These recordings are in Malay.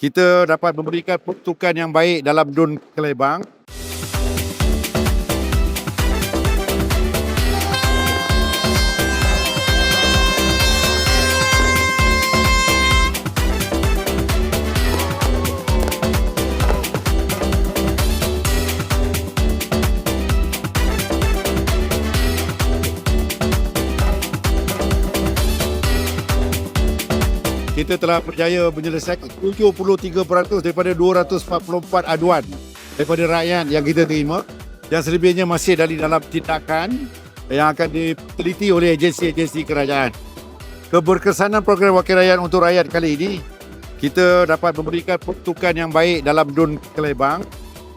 kita dapat memberikan peruntukan yang baik dalam Dun Kelebang. Kita telah berjaya menyelesaikan 73% daripada 244 aduan daripada rakyat yang kita terima yang selebihnya masih dari dalam tindakan yang akan diteliti oleh agensi-agensi kerajaan. Keberkesanan program wakil rakyat untuk rakyat kali ini kita dapat memberikan peruntukan yang baik dalam Dun Kelebang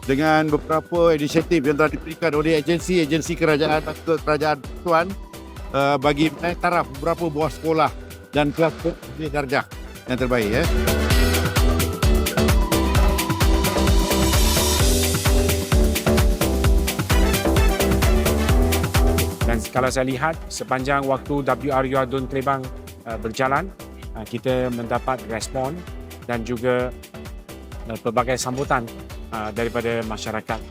dengan beberapa inisiatif yang telah diberikan oleh agensi-agensi kerajaan dan kerajaan tuan uh, bagi menaik taraf beberapa buah sekolah dan kelas di darjah yang terbaik ya. Dan kalau saya lihat sepanjang waktu WRU Dun Kelebang uh, berjalan, uh, kita mendapat respon dan juga uh, pelbagai sambutan daripada masyarakat.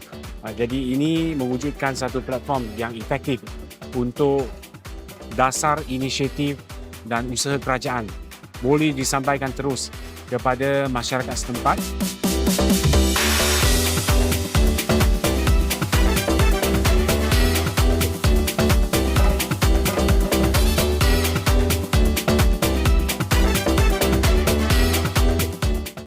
Jadi ini mewujudkan satu platform yang efektif untuk dasar inisiatif dan usaha kerajaan boleh disampaikan terus kepada masyarakat setempat